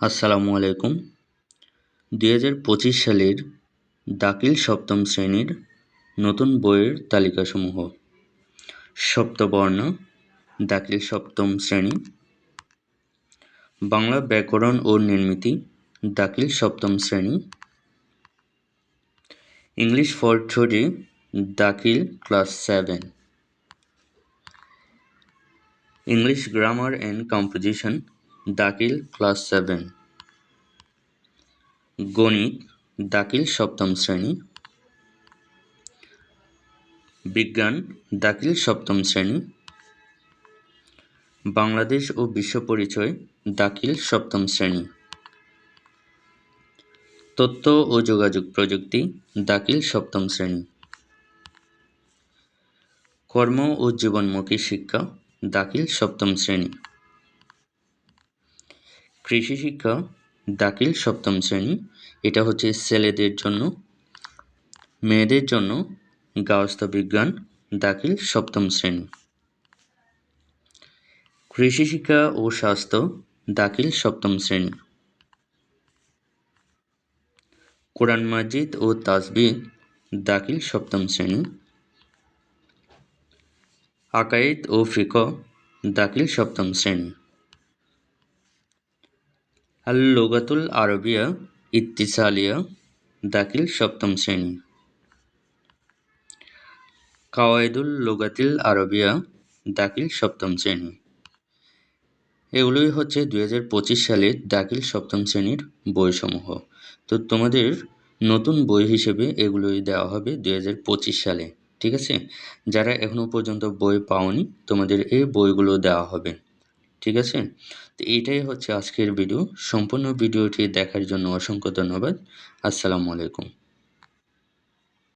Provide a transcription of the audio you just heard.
আসসালামু আলাইকুম। দুই হাজার পঁচিশ সালের দাখিল সপ্তম শ্রেণির নতুন বইয়ের তালিকাসমূহ। সপ্তবর্ণ, দাখিল সপ্তম শ্রেণি। বাংলা ব্যাকরণ ও নির্মিতি, দাখিল সপ্তম শ্রেণি। ইংলিশ ফর থ্রি দাখিল class seven. English grammar and composition দাখিল ক্লাস সেভেন। গণিত, দাখিল সপ্তম শ্রেণি। বিজ্ঞান, দাখিল সপ্তম শ্রেণি। বাংলাদেশ ও বিশ্ব পরিচয়, দাখিল সপ্তম শ্রেণি। তথ্য ও যোগাযোগ প্রযুক্তি, দাখিল সপ্তম শ্রেণি। কর্ম ও জীবনমুখী শিক্ষা, দাখিল সপ্তম শ্রেণি। কৃষি শিক্ষা, দাখিল সপ্তম শ্রেণি। এটা হচ্ছে ছেলেদের জন্য, মেয়েদের জন্য গার্হস্থ্য বিজ্ঞান, দাখিল সপ্তম শ্রেণি। কৃষি শিক্ষা ও স্বাস্থ্য, দাখিল সপ্তম শ্রেণি। কোরআন মাজিদ ও তাজবিদ দাখিল সপ্তম শ্রেণি। আকাইদ ও ফিক দাখিল সপ্তম শ্রেণি। আল লোগাতুল আরবিয়া ইত্তিসালিয়া, দাখিল সপ্তম শ্রেণি। কাওয়ায়দুল লোগাতিল আরবিয়া, দাখিল সপ্তম শ্রেণি। এগুলোই হচ্ছে দু হাজার পঁচিশ সালের দাখিল সপ্তম শ্রেণির বইসমূহ। তো তোমাদের নতুন বই হিসেবে এগুলোই দেওয়া হবে দু হাজার পঁচিশ সালে, ঠিক আছে? যারা এখনও পর্যন্ত বই পাওনি, তোমাদের এই বইগুলো দেওয়া হবে। ঠিক আছে? তো এইটাই হচ্ছে আজকের ভিডিও সম্পূর্ণ ভিডিওটি দেখার জন্য অসংখ্য ধন্যবাদ। আসসালামু আলাইকুম।